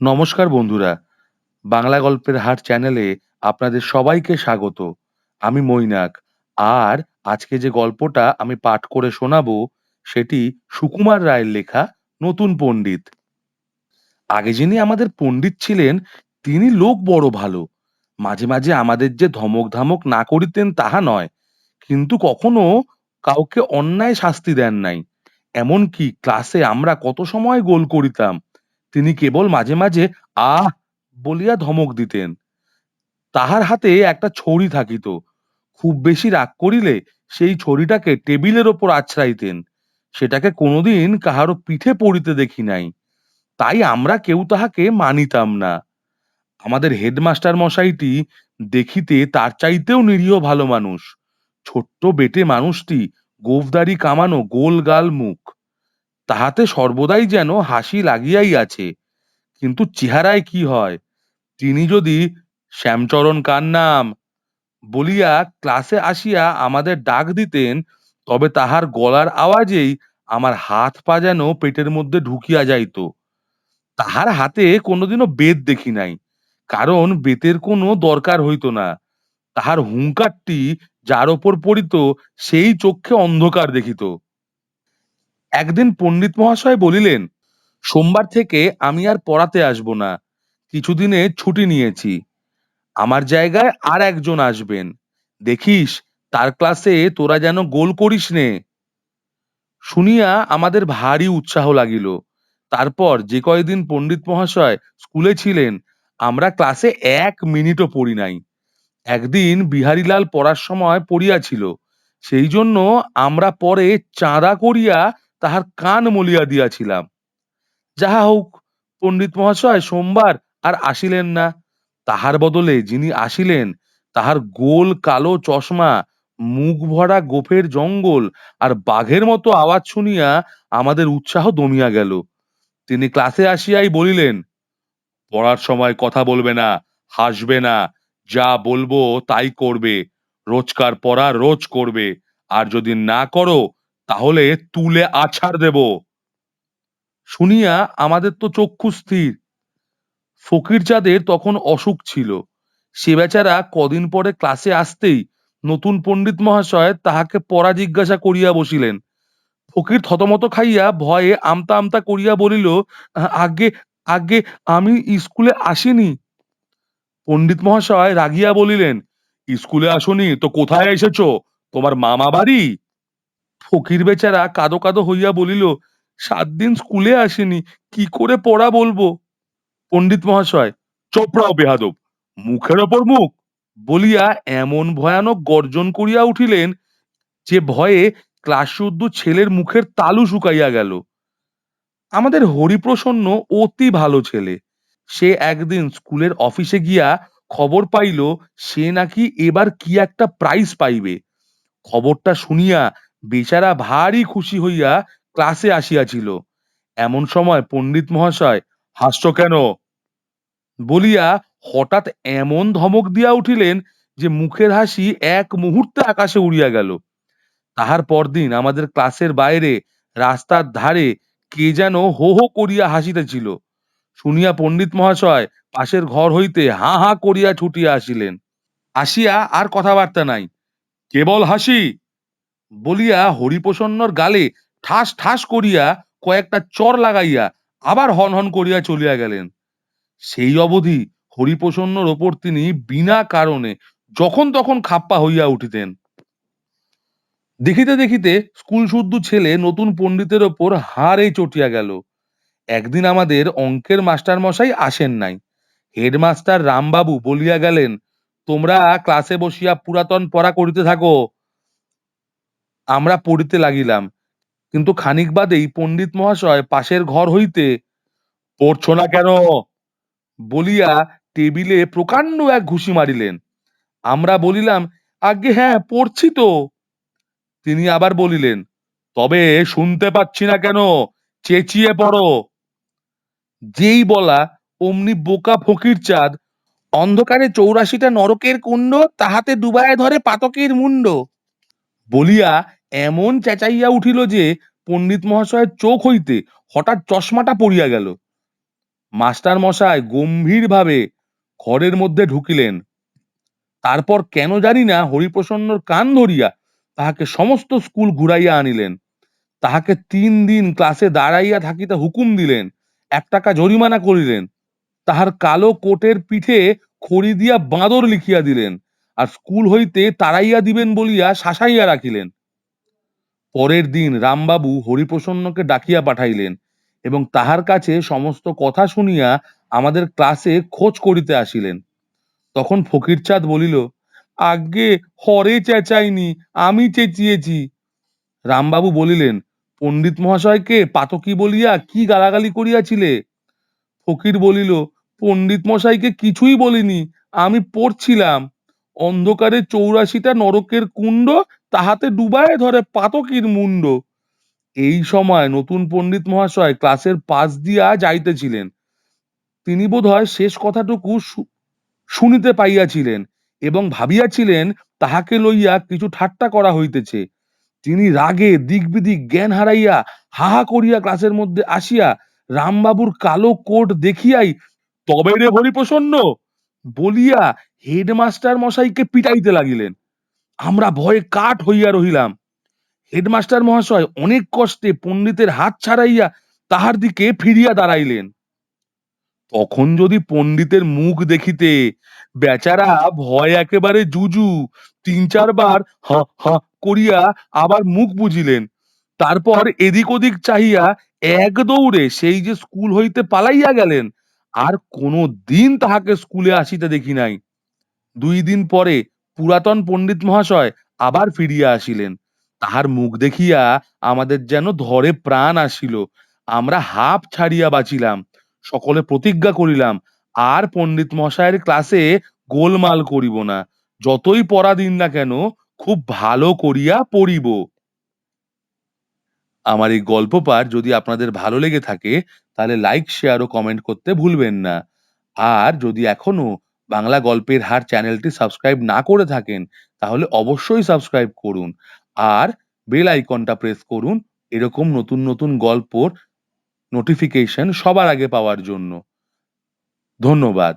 নমস্কার বন্ধুরা। বাংলা গল্পের হাট চ্যানেলে আপনাদের সবাইকে স্বাগত। আমি মৈনাক। আর আজকে যে গল্পটা আমি পাঠ করে শোনাবো, সেটি সুকুমার রায়ের লেখা নতুন পণ্ডিত। আগে যিনি আমাদের পণ্ডিত ছিলেন, তিনি লোক বড় ভালো। মাঝে মাঝে আমাদের যে ধমক ধামক না করিতেন তাহা নয়। কিন্তু কখনো কাউকে অন্যায় শাস্তি দেন নাই। এমনকি ক্লাসে আমরা কত সময় গোল করিতাম তিনি কেবল মাঝে মাঝে আহ বলিয়া ধমক দিতেন। তাহার হাতে একটা ছড়ি থাকিত। খুব বেশি রাগ করিলে সেই ছড়িটাকে টেবিলের ওপর আছড়াইতেন। সেটাকে কোনোদিন কাহারো পিঠে পড়িতে দেখি নাই। তাই আমরা কেউ তাহাকে মানিতাম না। আমাদের হেডমাস্টার মশাইটি দেখিতে তার চাইতেও নিরীহ ভালো মানুষ। ছোট্ট বেটে মানুষটি গোফদারি কামানো গোল গাল মুখ। তাহাতে সর্বদাই যেন হাসি লাগিয়াই আছে। কিন্তু চেহারায় কি হয়? তিনি যদি, শ্যামচরণ কার নাম? বলিয়া ক্লাসে আসিয়া আমাদের ডাক দিতেন, তবে তাহার গলার আওয়াজেই আমার হাত পা যেন পেটের মধ্যে ঢুকিয়া যাইত। তাহার হাতে কোনোদিনও বেত দেখি নাই, কারণ বেতের কোনো দরকার হইত না। তাহার হুঙ্কারটি যার ওপর পড়িত, সেই চক্ষে অন্ধকার দেখিত। একদিন পণ্ডিত মহাশয় বলিলেন, সোমবার থেকে আমি আর পড়াতে আসব না, কিছুদিনে ছুটি নিয়েছি। আমার জায়গায় আর একজন আসবেন। দেখিস, তার ক্লাসে তোরা যেন গোল করিস নে। শুনিয়া আমাদের ভারী উৎসাহ লাগিল। তারপর যে কয়দিন পণ্ডিত মহাশয় স্কুলে ছিলেন, আমরা ক্লাসে এক মিনিটও পড়ি নাই। একদিন বিহারীলাল পড়ার সময় পড়িয়াছিল, সেই জন্য আমরা পরে চাঁদা করিয়া তাহার কান মলিয়া দিয়াছিলাম। যাহা হোক পণ্ডিত মহাশয়, সোমবার আর আসিলেন না। তাহার বদলে যিনি আসিলেন, তাহার গোল কালো চশমা, মুখ ভরা গোফের জঙ্গল আর বাঘের মতো আওয়াজ শুনিয়া আমাদের উৎসাহ দমিয়া গেল। তিনি ক্লাসে আসিয়াই বলিলেন, পড়ার সময় কথা বলবে না, হাসবে না, যা বলব তাই করবে, রোজকার পড়া রোজ করবে, আর যদি না করো তাহলে তুলে আছাড় দেব। শুনিয়া আমাদের তো চক্ষু স্থির। ফকিরচাঁদের তখন অসুখ ছিল। সে বেচারা কদিন পরে ক্লাসে আসতেই নতুন পণ্ডিত মহাশয় তাহাকে পড়া জিজ্ঞাসা করিয়া বসিলেন। ফকির থতমত খাইয়া ভয়ে আমতা আমতা করিয়া বলিল "আ- আগে আগে আমি স্কুলে আসিনি। পণ্ডিত মহাশয় রাগিয়া বলিলেন, স্কুলে আসনি, তো কোথায় এসেছ? তোমার মামা বাড়ি? ফকির বেচারা কাদো কাদো হইয়া বলিল, সাত দিন স্কুলে আসেনি, কি করে পড়া বলব? পণ্ডিত মহাশয়, চোপড়াও বেহাদব, মুখের ওপর মুখ। বলিয়া এমন ভয়ানক গর্জন করিয়া উঠিলেন যে ভয়ে ক্লাস শুদ্ধ ছেলের মুখের তালু শুকাইয়া গেল। আমাদের হরিপ্রসন্ন অতি ভালো ছেলে। সে একদিন স্কুলের অফিসে গিয়া খবর পাইল, সে নাকি এবার কি একটা প্রাইজ পাইবে। খবরটা শুনিয়া বেচারা ভারী খুশি হইয়া ক্লাসে আসিয়াছিল। এমন সময় পণ্ডিত মহাশয় হাস্য কেন? বলিয়া হঠাৎ এমন ধমক দিয়া উঠিলেন যে মুখের হাসি এক মুহূর্তে আকাশে উড়িয়া গেল। তাহার পরদিন আমাদের ক্লাসের বাইরে রাস্তার ধারে কে যেন হো হো করিয়া হাসিতেছিল। শুনিয়া পণ্ডিত মহাশয় পাশের ঘর হইতে হা হা করিয়া ছুটিয়া আসিলেন। আসিয়া আর কথাবার্তা নাই। কেবল হাসি বলিয়া হরিপ্রসন্নর গালে ঠাস ঠাস করিয়া কয়েকটা চর লাগাইয়া আবার হন হন করিয়া চলিয়া গেলেন। সেই অবধি হরিপ্রসন্নর ওপর তিনি বিনা কারণে যখন তখন খাপ্পা হইয়া উঠিতেন। দেখিতে দেখিতে স্কুল শুদ্ধ ছেলে নতুন পণ্ডিতের ওপর হাড়ে চটিয়া গেল। একদিন আমাদের অঙ্কের মাস্টার মশাই আসেন নাই। হেডমাস্টার রামবাবু বলিয়া গেলেন, তোমরা ক্লাসে বসিয়া পুরাতন পড়া করিতে থাকো আমরা পড়িতে লাগিলাম। কিন্তু খানিক বাদেই পণ্ডিত মহাশয় পাশের ঘর হইতে, পড়ছো না কেন? বলিয়া টেবিলে প্রকাণ্ড এক ঘুষি মারিলেন। আমরা বলিলাম আগে হ্যাঁ পড়ছি তো। তিনি আবার বলিলেন, তবে শুনতে পাচ্ছি না কেন? চেঁচিয়ে পড়ো। যেই বলা অমনি বোকা ফকির চাঁদ, অন্ধকারে চৌরাশিটা নরকের কুণ্ড তাহাতে ডুবায় ধরে পাতকের মুন্ড বলিয়া এমন চেঁচাইয়া উঠিল যে পণ্ডিত মহাশয়ের চোখ হইতে হঠাৎ চশমাটা পড়িয়া গেল। মাস্টার মশাই গম্ভীরভাবে ঘরের মধ্যে ঢুকিলেন। তারপর কেন জানি না হরিপ্রসন্নর কান ধরিয়া তাহাকে সমস্ত স্কুল ঘুরাইয়া আনিলেন। তাহাকে তিন দিন ক্লাসে দাঁড়াইয়া থাকিতে হুকুম দিলেন, এক টাকা জরিমানা করিলেন। তাহার কালো কোটের পিঠে খড়ি দিয়া বাঁদর লিখিয়া দিলেন আর স্কুল হইতে তাড়াইয়া দিবেন বলিয়া শাসাইয়া রাখিলেন। পরের দিন রামবাবু হরিপ্রসন্নকে ডাকিয়া পাঠাইলেন এবং তাহার কাছে সমস্ত কথা শুনিয়া আমাদের ক্লাসে খোঁজ করিতে আসিলেন। তখন ফকিরচাঁদ বলিল, আজ্ঞে, হরে চেঁচাইনি, আমি চেঁচিয়েছি। রামবাবু বলিলেন, পণ্ডিত মহাশয়কে পাতকি বলিয়া কি গালাগালি করিয়াছিলে? ফকির বলিল, পণ্ডিত মশাইকে কিছুই বলিনি, আমি পড়ছিলাম। অন্ধকারে চৌরাশিটা নরকের কুণ্ড তাহাতে ডুবায় ধরে পাতকির মুন্ড। এই সময় নতুন পণ্ডিত মহাশয় ক্লাসের পাশ দিয়া যাইতেছিলেন। তিনি বোধহয় শেষ কথাটুকু শুনিতে পাইয়াছিলেন এবং ভাবিয়াছিলেন তাহাকে লইয়া কিছু ঠাট্টা করা হইতেছে। তিনি রাগে দিক বিদিক জ্ঞান হারাইয়া হাহা করিয়া ক্লাসের মধ্যে আসিয়া, রামবাবুর কালো কোট দেখিয়াই তবে রে হরিপ্রসন্ন! বলিয়া হেডমাস্টার মশাইকে পিটাইতে লাগিলেন। আমরা ভয়ে কাঠ হইয়া রহিলাম। হেডমাস্টার মহাশয় অনেক কষ্টে পণ্ডিতের হাত ছাড়াইয়া তাহার দিকে ফিরিয়া দাঁড়াইলেন। তখন যদি পণ্ডিতের মুখ দেখিতে, বেচারা ভয় একেবারে জুজু, তিন চারবার হা হা, করিয়া আবার মুখ বুঝিলেন। তারপর এদিক ওদিক চাহিয়া এক দৌড়ে সেই যে স্কুল হইতে পালাইয়া গেলেন, আর কোনো দিন তাহাকে স্কুলে আসিতে দেখি নাই। দুই দিন পরে পুরাতন পণ্ডিত মহাশয় আবার ফিরিয়া আসিলেন। তাহার মুখ দেখিয়া আমাদের যেন ধরে প্রাণ আসিল। আমরা হাঁপ ছাড়িয়া বাঁচিলাম। সকলে প্রতিজ্ঞা করিলাম, আর পণ্ডিত মশাইয়ের ক্লাসে গোলমাল করিব না। যতই পড়া দিন না কেন, খুব ভালো করিয়া পড়িব। আমার এই গল্প পাঠ যদি আপনাদের ভালো লেগে থাকে, তাহলে লাইক শেয়ার ও কমেন্ট করতে ভুলবেন না। আর যদি এখনও বাংলা গল্পের হার চ্যানেলটি সাবস্ক্রাইব না করে থাকেন, তাহলে অবশ্যই সাবস্ক্রাইব করুন। আর বেল আইকনটা প্রেস করুন, এরকম নতুন নতুন গল্পর নোটিফিকেশন সবার আগে পাওয়ার জন্য। ধন্যবাদ।